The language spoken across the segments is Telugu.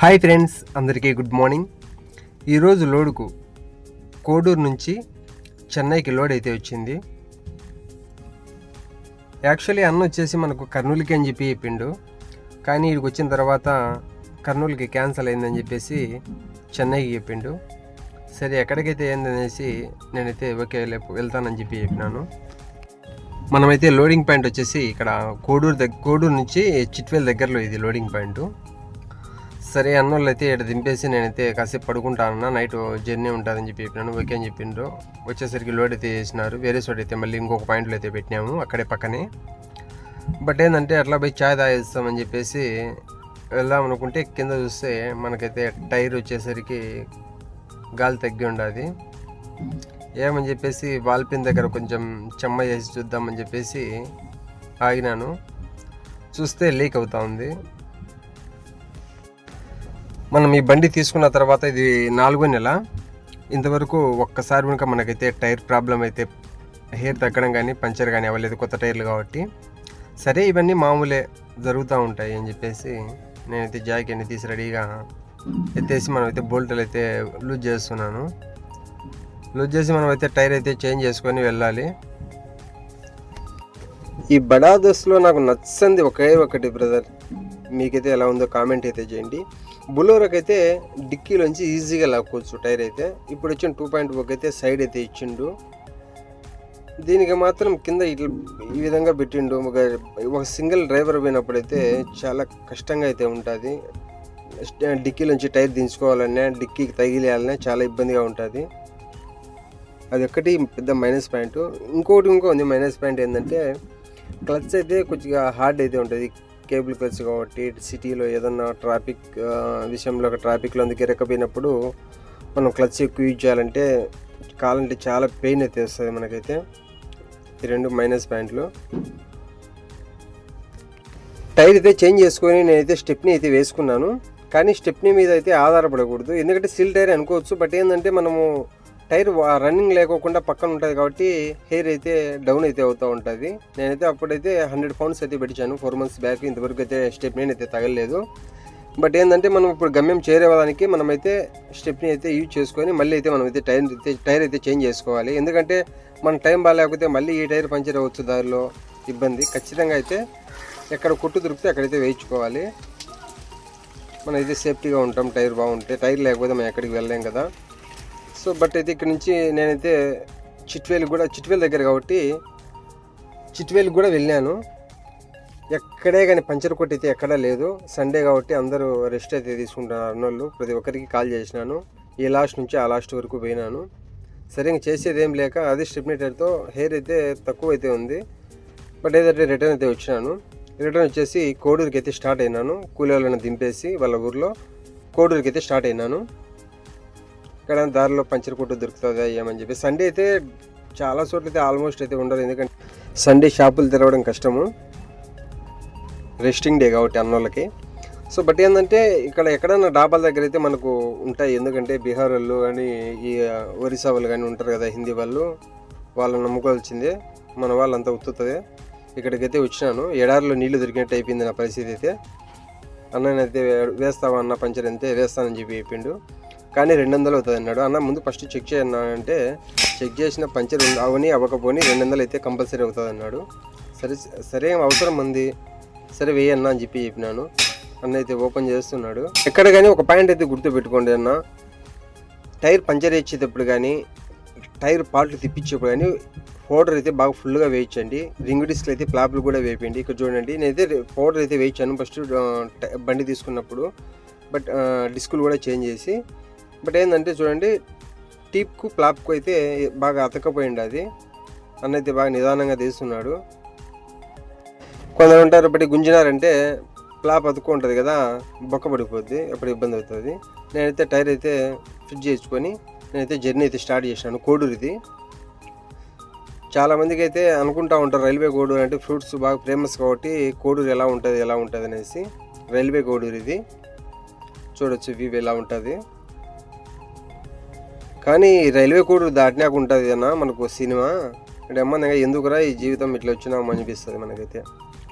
హాయ్ ఫ్రెండ్స్ అందరికీ గుడ్ మార్నింగ్. ఈరోజు లోడుకు కోడూరు నుంచి చెన్నైకి లోడ్ అయితే వచ్చింది. యాక్చువల్లీ అన్న వచ్చేసి మనకు కర్నూలుకి అని చెప్పి చెప్పిండు. కానీ ఇక్కడికి వచ్చిన తర్వాత కర్నూలుకి క్యాన్సిల్ అయిందని చెప్పేసి చెన్నైకి చెప్పిండు. సరే ఎక్కడికైతే ఏందనేసి నేనైతే ఓకే లేపు వెళ్తానని చెప్పి చెప్పినాను. మనమైతే లోడింగ్ పాయింట్ వచ్చేసి ఇక్కడ కోడూరు దగ్గర కోడూరు నుంచి చిట్వేల్ దగ్గరలో ఇది లోడింగ్ పాయింట్. సరే అన్నోళ్ళు అయితే ఇక్కడ దింపేసి నేనైతే కాసేపు పడుకుంటానన్నా నైట్ జర్నీ ఉంటుందని చెప్పి చెప్పినాను. ఓకే అని చెప్పిండ్రు. వచ్చేసరికి లోడ్ అయితే చేసినారు. వేరే చోట అయితే మళ్ళీ ఇంకొక పాయింట్లో అయితే పెట్టినాము. అక్కడే పక్కనే. బట్ ఏంటంటే అట్లా పోయి ఛాయ్ తాగేస్తామని చెప్పేసి వెళ్దాం అనుకుంటే కింద చూస్తే మనకైతే టైర్ వచ్చేసరికి గాలి తగ్గి ఉండాది. ఏమని చెప్పేసి వాల్పిన్ దగ్గర కొంచెం చెమ్మ చేసి చూద్దామని చెప్పేసి ఆగినాను. చూస్తే లీక్ అవుతా ఉంది. మనం ఈ బండి తీసుకున్న తర్వాత ఇది నాలుగో నెల. ఇంతవరకు ఒక్కసారి కనుక మనకైతే టైర్ ప్రాబ్లం అయితే హెయిర్ తగ్గడం కానీ పంచర్ కానీ అవ్వలేదు కొత్త టైర్లు కాబట్టి. సరే ఇవన్నీ మామూలే జరుగుతూ ఉంటాయి అని చెప్పేసి నేనైతే జాక్ అన్ని తీసి రెడీగా ఎత్తేసి మనం అయితే బోల్ట్లు అయితే లూజ్ చేస్తున్నాను. లూజ్ చేసి మనం అయితే టైర్ అయితే చేంజ్ చేసుకొని వెళ్ళాలి. ఈ బడా దశలో నాకు నచ్చింది ఒకే ఒకటి బ్రదర్. మీకైతే ఎలా ఉందో కామెంట్ అయితే చేయండి. బులోరోకి అయితే డిక్కీలోంచి ఈజీగా లాక్కోవచ్చు టైర్ అయితే. ఇప్పుడు వచ్చిన టూ పాయింట్ ఒక అయితే సైడ్ అయితే ఇచ్చిండు. దీనికి మాత్రం కింద ఇట్లా ఈ విధంగా పెట్టిండు. ఒక ఒక సింగిల్ డ్రైవర్ పోయినప్పుడు అయితే చాలా కష్టంగా అయితే ఉంటుంది. డిక్కీలోంచి టైర్ దించుకోవాలన్నా డిక్కీకి తగిలేయాలన్నా చాలా ఇబ్బందిగా ఉంటుంది. అది ఒక్కటి పెద్ద మైనస్ పాయింట్. ఇంకోటి ఇంకో ఉంది మైనస్ పాయింట్ ఏంటంటే క్లచ్ అయితే కొద్దిగా హార్డ్ అయితే ఉంటుంది. కేబుల్ క్లచ్ కాబట్టి సిటీలో ఏదన్నా ట్రాఫిక్ విషయంలో ట్రాఫిక్లో అందుకే రెక్కపోయినప్పుడు మనం క్లచ్ ఎక్కువ యూజ్ చేయాలంటే కాలంటే చాలా పెయిన్ అయితే వస్తుంది మనకైతే. ఈ రెండు మైనస్ పాయింట్లు టైర్ అయితే చేంజ్ చేసుకొని నేనైతే స్టెప్ని అయితే వేసుకున్నాను. కానీ స్టెప్ని మీద అయితే ఆధారపడకూడదు. ఎందుకంటే సిల్ టైర్ అనుకోవచ్చు. బట్ ఏంటంటే మనము టైర్ రన్నింగ్ లేకోకుండా పక్కన ఉంటుంది కాబట్టి హెయిర్ అయితే డౌన్ అయితే అవుతూ ఉంటుంది. నేనైతే అప్పుడైతే హండ్రెడ్ పౌండ్స్ అయితే పెట్టించాను. ఫోర్ మంత్స్ బ్యాక్ ఇంతవరకు అయితే స్టెప్ని అయితే తగలలేదు. బట్ ఏంటంటే మనం ఇప్పుడు గమ్యం చేరేవానికి మనమైతే స్టెప్ని అయితే యూజ్ చేసుకొని మళ్ళీ అయితే మనం అయితే టైర్ అయితే టైర్ అయితే చేంజ్ చేసుకోవాలి. ఎందుకంటే మన టైం బాగాలేకపోతే మళ్ళీ ఈ టైర్ పంచర్ అవ్వచ్చు దారిలో. ఇబ్బంది. ఖచ్చితంగా అయితే ఎక్కడ కొట్టు దొరికితే అక్కడైతే వేయించుకోవాలి. మనం అయితే సేఫ్టీగా ఉంటాం. టైర్ బాగుంటే టైర్ లేకపోతే మనం ఎక్కడికి వెళ్ళలేం కదా. సో బట్ అయితే ఇక్కడ నుంచి నేనైతే చిట్వేలు కూడా చిట్వేలు దగ్గర కాబట్టి చిట్వేలు కూడా వెళ్ళాను. ఎక్కడే కానీ పంచర్ కొట్టి అయితే ఎక్కడా లేదు. సండే కాబట్టి అందరూ రెస్ట్ అయితే తీసుకుంటున్నారు అన్నోళ్ళు. ప్రతి ఒక్కరికి కాల్ చేసినాను. ఈ లాస్ట్ నుంచి ఆ లాస్ట్ వరకు పోయినాను. సరే ఇంక చేసేది ఏం లేక అది స్ట్రిప్నేటర్తో హెయిర్ అయితే తక్కువ అయితే ఉంది. బట్ ఏదంటే రిటర్న్ అయితే వచ్చినాను. రిటర్న్ వచ్చేసి కోడూరుకి అయితే స్టార్ట్ అయినాను. కూలీ వాళ్ళని దింపేసి వాళ్ళ ఊర్లో కోడూరుకి అయితే స్టార్ట్ అయినాను. ఎక్కడ దారిలో పంచర్ కొట్టు దొరుకుతుందా ఏమని చెప్పి. సండే అయితే చాలా చోట్ల అయితే ఆల్మోస్ట్ అయితే ఉండదు. ఎందుకంటే సండే షాపులు తెరవడం కష్టము. రెస్టింగ్ డే కాబట్టి అన్నోళ్ళకి. సో బట్ ఏంటంటే ఇక్కడ ఎక్కడైనా డాబాల దగ్గర అయితే మనకు ఉంటాయి. ఎందుకంటే బీహార్ వాళ్ళు కానీ ఈ ఒరిస్సా వాళ్ళు కానీ ఉంటారు కదా హిందీ వాళ్ళు. వాళ్ళని నమ్ముకోవాల్సిందే. మన వాళ్ళంతా ఉత్తుతుంది. ఇక్కడికైతే వచ్చినాను. ఎడారిలో నీళ్ళు దొరికినట్టు అయిపోయింది నా పరిస్థితి అయితే. అన్ననైతే వేస్తావా అన్న పంచర్ అంతే వేస్తానని చెప్పి చెప్పిండు. కానీ రెండు వందలు అవుతుంది అన్నాడు. అన్న ముందు ఫస్ట్ చెక్ చేయన్నానంటే చెక్ చేసిన పంచర్ అవని అవ్వకపోని రెండు వందలు అయితే కంపల్సరీ అవుతుంది అన్నాడు. సరే సరే అవసరం ఉంది? సరే వేయన్నా అని చెప్పి చెప్పినాను. అన్న అయితే ఓపెన్ చేస్తున్నాడు. ఎక్కడ కానీ ఒక పాయింట్ అయితే గుర్తు పెట్టుకోండి అన్న. టైర్ పంచర్ ఇచ్చేటప్పుడు కానీ టైర్ పార్ట్లు తిప్పించేప్పుడు కానీ పౌడర్ అయితే బాగా ఫుల్గా వేయించండి. రింగ్ డిస్క్లు అయితే ప్లాప్లు కూడా వేపండి. ఇక్కడ చూడండి నేనైతే పౌడర్ అయితే వేయించాను ఫస్ట్ బండి తీసుకున్నప్పుడు. బట్ డిస్కులు కూడా చేంజ్ చేసి బట్ ఏంటంటే చూడండి టీప్కు ప్లాప్కు అయితే బాగా అతకపోయింది అది. అన్నైతే బాగా నిదానంగా తీస్తున్నాడు. కొందరు ఉంటారు బట్టి గుంజినారంటే ప్లాప్ అతుక్కు ఉంటుంది కదా బొక్క పడిపోద్ది అప్పుడు ఇబ్బంది అవుతుంది. నేనైతే టైర్ అయితే ఫిట్ చేసుకొని నేనైతే జర్నీ అయితే స్టార్ట్ చేశాను కోడూరిది. చాలామందికి అయితే అనుకుంటా ఉంటారు రైల్వే కోడూరు అంటే ఫ్రూట్స్ బాగా ఫేమస్ కాబట్టి కోడూరు ఎలా ఉంటుంది ఎలా ఉంటుంది అనేసి. రైల్వే కోడూరు ఇది చూడొచ్చు వ్యూ ఎలా ఉంటుంది. కానీ రైల్వే కోడ్ దాటినాక ఉంటుంది అన్న మనకు సినిమా. అంటే అమ్మ ఎందుకురా ఈ జీవితం ఇట్లా వచ్చినాము అనిపిస్తుంది మనకైతే.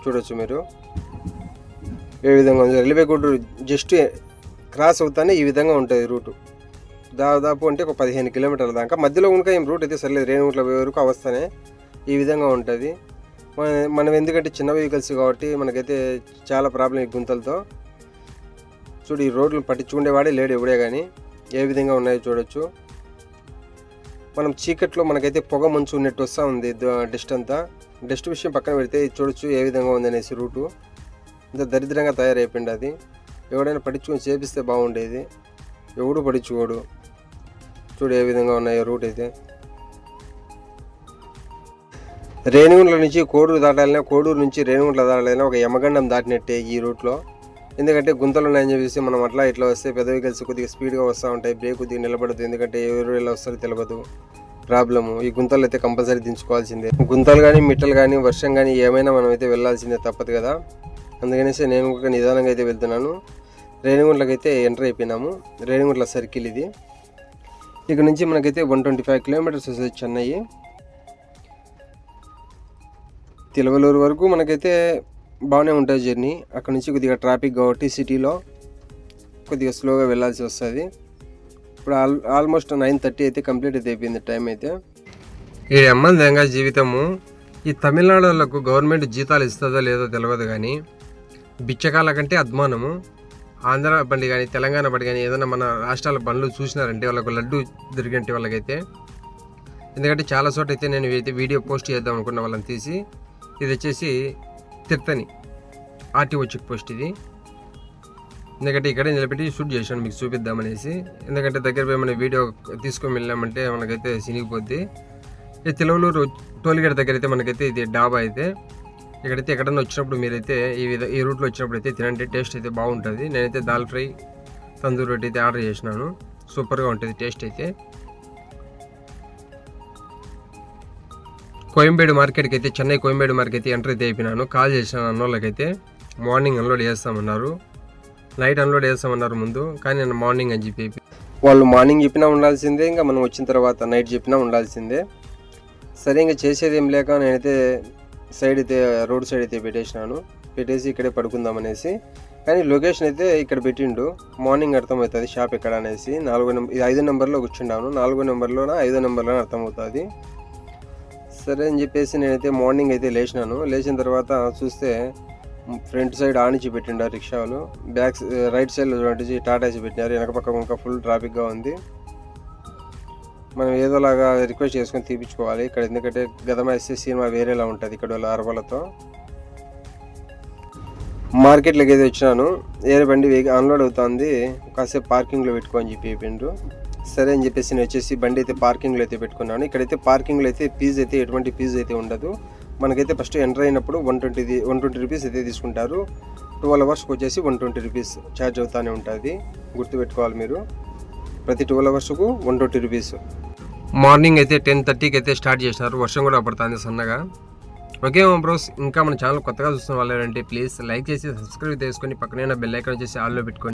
చూడొచ్చు మీరు. ఏ విధంగా ఉంది? రైల్వే కోడ్ జస్ట్ క్రాస్ అవుతానే ఈ విధంగా ఉంటుంది రూటు. దాదాపు అంటే ఒక పదిహేను కిలోమీటర్ల దాకా. మధ్యలో కనుక ఏం రూట్ అయితే సర్లేదు. రేణుగుట్ల పోయే వరకు అవస్థనే ఈ విధంగా ఉంటుంది. మనం ఎందుకంటే చిన్న వెహికల్స్ కాబట్టి మనకైతే చాలా ప్రాబ్లం ఈ గుంతలతో. చూడు ఈ రోడ్లు పట్టించుకునేవాడే లేడు ఎవడే కానీ ఏ విధంగా ఉన్నాయో చూడొచ్చు. మనం చీకట్లో మనకైతే పొగ మంచు ఉన్నట్టు వస్తూ ఉంది డస్ట్ అంతా. డస్ట్ విషయం పక్కన పెడితే చూడొచ్చు ఏ విధంగా ఉంది అనేసి రూటు. ఇంత దరిద్రంగా తయారైపోయింది అది. ఎవడైనా పట్టించుకొని చేపిస్తే బాగుండేది. ఎవడు పట్టించుకోడు చూడు ఏ విధంగా ఉన్నాయో రూట్ అయితే. రేణిగుంట్ల నుంచి కోడూరు దాటాలైనా కోడూరు నుంచి రేణిగుంట్ల దాటాలైనా ఒక యమగండం దాటినట్టే ఈ రూట్లో. ఎందుకంటే గుంతలు ఉన్నాయని చెప్పేసి మనం అట్లా ఇట్లా వస్తే పెద్ద వెహికల్స్ కొద్దిగా స్పీడ్గా వస్తూ ఉంటాయి బ్రేక్ కొద్దిగా నిలబడదు. ఎందుకంటే ఎవరు ఎలా వస్తారో తెలియదు ప్రాబ్లము ఈ గుంతలు అయితే కంపల్సరీ దించుకోవాల్సిందే. గుంతలు కానీ మిట్టలు కానీ వర్షం కానీ ఏమైనా మనం అయితే వెళ్ళాల్సిందే తప్పదు కదా. అందుకనేసి నేను ఒక నిదానంగా అయితే వెళ్తున్నాను. రేణిగుంట్లకి అయితే ఎంటర్ అయిపోయినాము. రేణిగుంట్ల సర్కిల్ ఇది. ఇక్కడ నుంచి మనకైతే వన్ ట్వంటీ ఫైవ్ కిలోమీటర్స్ వస్తుంది చెన్నై. తిలవలూరు వరకు మనకైతే బాగానే ఉంటుంది జర్నీ. అక్కడ నుంచి కొద్దిగా ట్రాఫిక్ కాబట్టి సిటీలో కొద్దిగా స్లోగా వెళ్ళాల్సి వస్తుంది. ఇప్పుడు ఆల్ ఆల్మోస్ట్ నైన్ థర్టీ అయితే కంప్లీట్ అయితే అయిపోయింది టైం అయితే. ఈ అమ్మందంగా జీవితము ఈ తమిళనాడు వాళ్ళకు గవర్నమెంట్ జీతాలు ఇస్తుందో లేదో తెలియదు కానీ బిచ్చకాల కంటే అద్మానము. ఆంధ్ర బండి కానీ తెలంగాణ బండి కానీ ఏదైనా మన రాష్ట్రాల బండ్లు చూసినారంటే వాళ్ళకు లడ్డు దొరికినట్టు వాళ్ళకైతే. ఎందుకంటే చాలా చోట అయితే నేను అయితే వీడియో పోస్ట్ చేద్దాం అనుకున్న వాళ్ళని తీసి ఇది వచ్చేసి తిర్తని ఆర్టీఓ చెక్ పోస్ట్ ఇది. ఎందుకంటే ఇక్కడే నిలబెట్టి షూట్ చేశాను మీకు చూపిద్దామనేసి. ఎందుకంటే దగ్గర పోయి మన వీడియో తీసుకొని వెళ్ళామంటే మనకైతే సినిగిపోద్ది. ఈ తిలవలూరు టోల్గేట్ దగ్గర అయితే మనకైతే ఇది డాబా అయితే. ఇక్కడైతే ఎక్కడన్నా వచ్చినప్పుడు మీరైతే ఈ విధ ఈ రూట్లో వచ్చినప్పుడు అయితే తినండి టేస్ట్ అయితే బాగుంటుంది. నేనైతే దాల్ ఫ్రై తందూరి రొట్టి అయితే ఆర్డర్ చేసినాను. సూపర్గా ఉంటుంది టేస్ట్ అయితే. కోయంబేడు మార్కెట్కి అయితే చెన్నై కోయంబేడు మార్కెట్ అయితే ఎంటర్ అయితే అయిపోయినాను. కాల్ చేసినాను అన్నోళ్ళకైతే మార్నింగ్ అన్లోడ్ చేస్తామన్నారు. నైట్ అన్లోడ్ చేస్తామన్నారు ముందు కానీ నేను మార్నింగ్ అని చెప్పి వాళ్ళు మార్నింగ్ చెప్పినా ఉండాల్సిందే ఇంకా మనం వచ్చిన తర్వాత నైట్ చెప్పినా ఉండాల్సిందే. సరే ఇంకా చేసేది ఏం లేక నేనైతే సైడ్ అయితే రోడ్ సైడ్ అయితే పెట్టేసినాను. పెట్టేసి ఇక్కడే పడుకుందాం అనేసి. కానీ లొకేషన్ అయితే ఇక్కడ పెట్టిండు. మార్నింగ్ అర్థమవుతుంది షాప్ ఎక్కడ అనేసి. నాలుగో నెంబర్ ఇది ఐదో నెంబర్లో కూర్చుండాను నాలుగో నెంబర్లోన ఐదో నెంబర్లోనే అర్థమవుతుంది. సరే అని చెప్పేసి నేనైతే మార్నింగ్ అయితే లేచినాను. లేచిన తర్వాత చూస్తే ఫ్రంట్ సైడ్ ఆనిచ్చి పెట్టిండారు రిక్షాలు బ్యాక్ రైట్ సైడ్ చూడండి టాటాసి పెట్టినారు. వెనక పక్క ఇంకా ఫుల్ ట్రాఫిక్గా ఉంది. మనం ఏదోలాగా రిక్వెస్ట్ చేసుకొని తీపించుకోవాలి ఇక్కడ ఎందుకంటే గదమ సినిమా వేరేలా ఉంటుంది ఇక్కడ అరవలతో మార్కెట్లోకి అయితే వచ్చినాను. ఏరే బండి అన్లోడ్ అవుతుంది. కాసేపు పార్కింగ్లో పెట్టుకో అని చెప్పి చెప్పిండ్రు సరే అని చెప్పేసి నేను వచ్చేసి బండి అయితే పార్కింగ్లో అయితే పెట్టుకున్నాను. ఇక్కడైతే పార్కింగ్లో అయితే ఫీజు అయితే ఎటువంటి ఫీజు అయితే ఉండదు. మనకైతే ఫస్ట్ ఎంటర్ అయినప్పుడు one twenty one twenty rupees అయితే తీసుకుంటారు. ట్వెల్వ్ అవర్స్కి వచ్చేసి వన్ ట్వంటీ రూపీస్ ఛార్జ్ అవుతానే ఉంటుంది. గుర్తుపెట్టుకోవాలి మీరు. ప్రతి ట్వెల్వ్ అవర్స్కు వన్ ట్వంటీ రూపీస్ మార్నింగ్ అయితే టెన్ థర్టీకి అయితే స్టార్ట్ చేసినారు. వర్షం కూడా పడుతుంది సన్నగా. ఓకే బ్రోస్ ఇంకా మన ఛానల్ కొత్తగా చూస్తున్న వాళ్ళు ప్లీజ్ లైక్ చేసి సబ్స్క్రైబ్ చేసుకొని పక్కనే బెల్ ఐకాన్ వచ్చేసి ఆల్లో పెట్టుకోండి